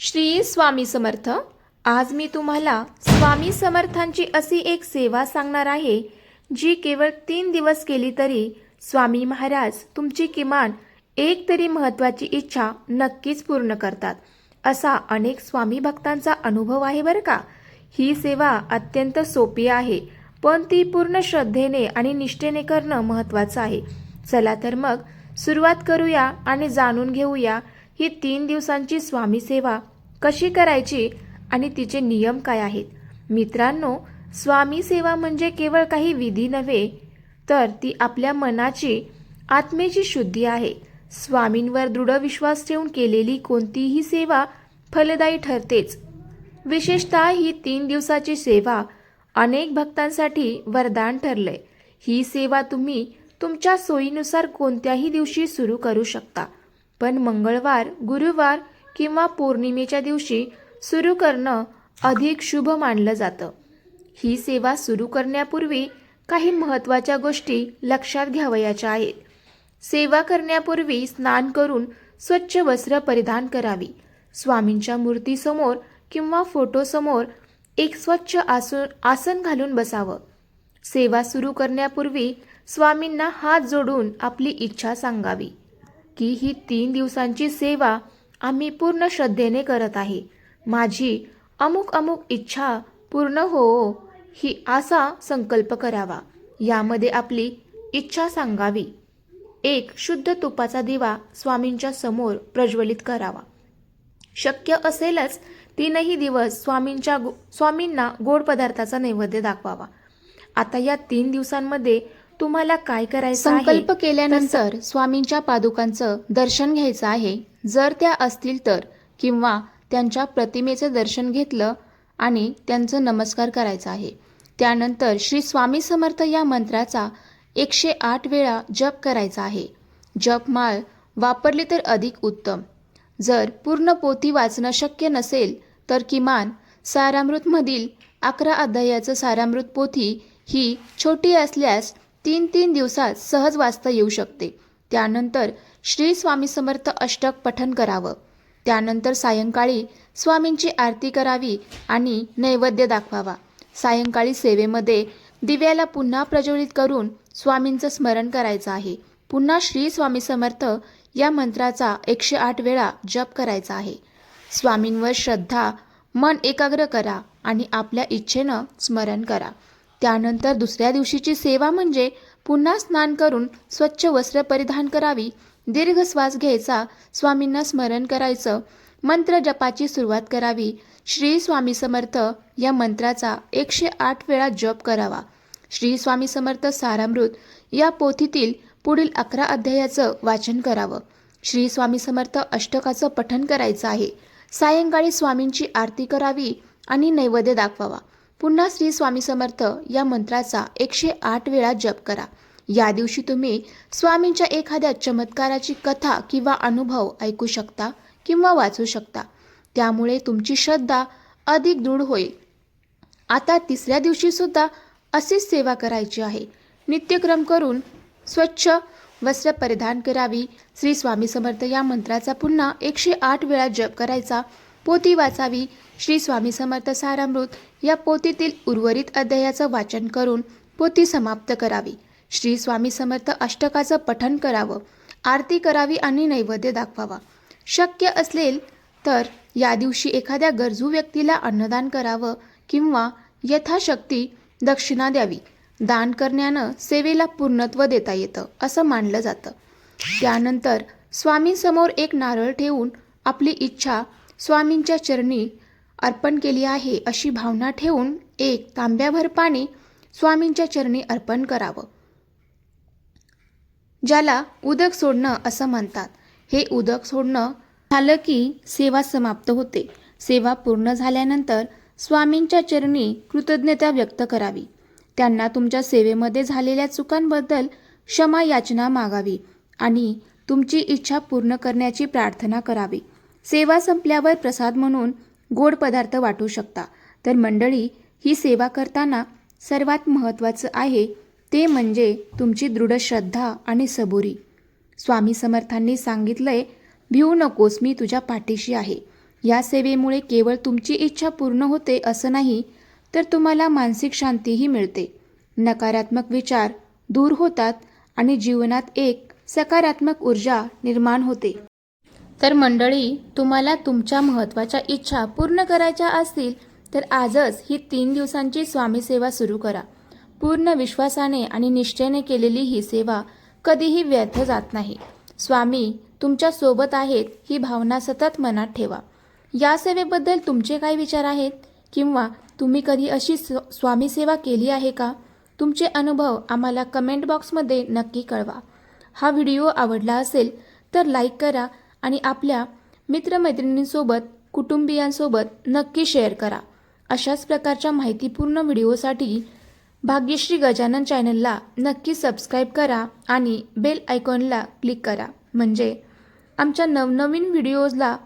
श्री स्वामी समर्थ आज मी तुम्हाला स्वामी समर्थांची अशी एक सेवा सांगणार आहे जी केवळ तीन दिवस केली तरी स्वामी महाराज तुमची किमान एक तरी महत्त्वाची इच्छा नक्कीच पूर्ण करतात. असा अनेक स्वामी भक्तांचा अनुभव आहे बरं का? ही सेवा अत्यंत सोपी आहे पण ती पूर्ण श्रद्धेने आणि निष्ठेने करणं महत्त्वाचं आहे. चला तर मग सुरुवात करूया आणि जाणून घेऊया ही तीन दिवसांची स्वामी सेवा कशी करायची आणि तिचे नियम काय आहेत? मित्रांनो स्वामी सेवा म्हणजे केवळ काही विधी नव्हे तर ती आपल्या मनाची आत्मेची शुद्धी आहे. स्वामींवर दृढ विश्वास ठेवून केलेली कोणतीही सेवा फलदायी ठरतेच. विशेषतः ही तीन दिवसाची सेवा अनेक भक्तांसाठी वरदान ठरले ही सेवा तुम्ही तुमच्या सोयीनुसार कोणत्याही दिवशी सुरू करू शकता. पण मंगळवार गुरुवार किंवा पौर्णिमेच्या दिवशी सुरू करणं अधिक शुभ मानलं जातं. ही सेवा सुरू करण्यापूर्वी काही महत्त्वाच्या गोष्टी लक्षात घ्यावयाच्या आहेत. सेवा करण्यापूर्वी स्नान करून स्वच्छ वस्त्र परिधान करावी. स्वामींच्या मूर्तीसमोर किंवा फोटोसमोर एक स्वच्छ आसन आसन घालून बसावं. सेवा सुरू करण्यापूर्वी स्वामींना हात जोडून आपली इच्छा सांगावी. की ही तीन दिवसांची सेवा आम्ही पूर्ण श्रद्धेने करत आहे. माझी अमुक अमुक इच्छा पूर्ण हो, हो ही असा संकल्प करावा. यामध्ये आपली इच्छा सांगावी. एक शुद्ध तुपाचा दिवा स्वामींच्या समोर प्रज्वलित करावा. शक्य असेलच तीनही दिवस स्वामींच्या गो- स्वामींना गोड पदार्थाचा नैवेद्य दाखवावा. आता या तीन दिवसांमध्ये तुम्हाला काय करायचं? संकल्प केल्यानंतर स्वामींच्या पादुकांचं दर्शन घ्यायचं आहे. जर त्या असतील तर किंवा त्यांच्या प्रतिमेचं दर्शन घेतलं आणि त्यांचं नमस्कार करायचा आहे. त्यानंतर श्री स्वामी समर्थ या मंत्राचा एकशे आठ वेळा जप करायचा आहे. जपमाळ वापरली तर अधिक उत्तम. जर पूर्ण पोथी वाचणं शक्य नसेल तर किमान सारामृतमधील अकरा अध्यायाचं सारामृत पोथी ही छोटी असल्यास तीन तीन दिवसात सहज वाचता येऊ शकते. त्यानंतर श्री स्वामी समर्थ अष्टक पठन करावं. त्यानंतर सायंकाळी स्वामींची आरती करावी आणि नैवेद्य दाखवावा. सायंकाळी सेवेमध्ये दिव्याला पुन्हा प्रज्वलित करून स्वामींचं स्मरण करायचं आहे. पुन्हा श्री स्वामी समर्थ या मंत्राचा एकशे आठ वेळा जप करायचा आहे. स्वामींवर श्रद्धा मन एकाग्र करा आणि आपल्या इच्छेनं स्मरण करा. त्यानंतर दुसऱ्या दिवशीची सेवा म्हणजे पुन्हा स्नान करून स्वच्छ वस्त्र परिधान करावी दीर्घ श्वास घ्यायचा स्वामींना स्मरण करायचं मंत्र जपाची सुरुवात करावी श्री स्वामी समर्थ या मंत्राचा एकशे आठ वेळा जप करावा. श्री स्वामी समर्थ सारामृत या पोथीतील पुढील अकरा अध्यायाचं वाचन करावं. श्री स्वामी समर्थ अष्टकाचं पठण करायचं आहे. सायंकाळी स्वामींची आरती करावी आणि नैवेद्य दाखवावा. पुन्हा श्री स्वामी समर्थ या मंत्राचा एकशे आठ वेळा जप करा. या दिवशी तुम्ही स्वामींच्या एखाद्या चमत्काराची कथा किंवा अनुभव ऐकू शकता किंवा वाचू शकता. त्यामुळे तुमची श्रद्धा अधिक दृढ होईल. आता तिसऱ्या दिवशी सुद्धा अशीच सेवा करायची आहे. नित्यक्रम करून स्वच्छ वस्त्र परिधान करावी. श्री स्वामी समर्थ या मंत्राचा पुन्हा एकशे आठ वेळा जप करायचा पोती वाचावी. श्री स्वामी समर्थ सारामृत या पोतीतील उर्वरित अध्यायाचं वाचन करून पोती समाप्त करावी. श्री स्वामी समर्थ अष्टकाचं पठन करावं. आरती करावी आणि नैवेद्य दाखवावा. शक्य असेल तर या दिवशी एखाद्या गरजू व्यक्तीला अन्नदान करावं किंवा यथाशक्ती दक्षिणा द्यावी. दान करण्यानं सेवेला पूर्णत्व देता येतं असं मानलं जातं. त्यानंतर स्वामींसमोर एक नारळ ठेवून आपली इच्छा स्वामींच्या चरणी अर्पण केली आहे अशी भावना ठेवून एक तांब्याभर पाणी स्वामींच्या चरणी अर्पण करावं. ज्याला उदक सोडणं असं म्हणतात. हे उदक सोडणं झालं की सेवा समाप्त होते. सेवा पूर्ण झाल्यानंतर स्वामींच्या चरणी कृतज्ञता व्यक्त करावी. त्यांना तुमच्या सेवेमध्ये झालेल्या चुकांबद्दल क्षमा याचना मागावी आणि तुमची इच्छा पूर्ण करण्याची प्रार्थना करावी. सेवा संपल्यावर प्रसाद म्हणून गोड पदार्थ वाटू शकता. तर मंडळी ही सेवा करताना सर्वात महत्त्वाचं आहे ते म्हणजे तुमची दृढ श्रद्धा आणि सबुरी. स्वामी समर्थांनी सांगितलंय भिवू नकोस मी तुझ्या पाठीशी आहे. या सेवेमुळे केवळ तुमची इच्छा पूर्ण होते असं नाही तर तुम्हाला मानसिक शांतीही मिळते. नकारात्मक विचार दूर होतात आणि जीवनात एक सकारात्मक ऊर्जा निर्माण होते. तर मंडळी तुम्हाला तुमच्या महत्त्वाच्या इच्छा पूर्ण करायच्या असतील तर आजच ही तीन दिवसांची स्वामी सेवा सुरू करा. पूर्ण विश्वासाने आणि निष्ठेने केलेली ही सेवा कधीही व्यर्थ जात नाही. स्वामी तुमच्यासोबत आहेत ही भावना सतत मनात ठेवा. या सेवेबद्दल तुमचे काय विचार आहेत? किंवा तुम्ही कधी अशी स्व- स्वामी सेवा केली आहे का? तुमचे अनुभव आम्हाला कमेंट बॉक्समध्ये नक्की कळवा. हा व्हिडिओ आवडला असेल तर लाईक करा आणि आपल्या मित्रमैत्रिणींसोबत कुटुंबियांसोबत नक्की शेअर करा. अशाच प्रकारच्या माहितीपूर्ण व्हिडिओसाठी भाग्यश्री गजानन चॅनलला नक्की सबस्क्राईब करा आणि बेल आयकॉनला क्लिक करा. म्हणजे आमच्या नवनवीन व्हिडिओजला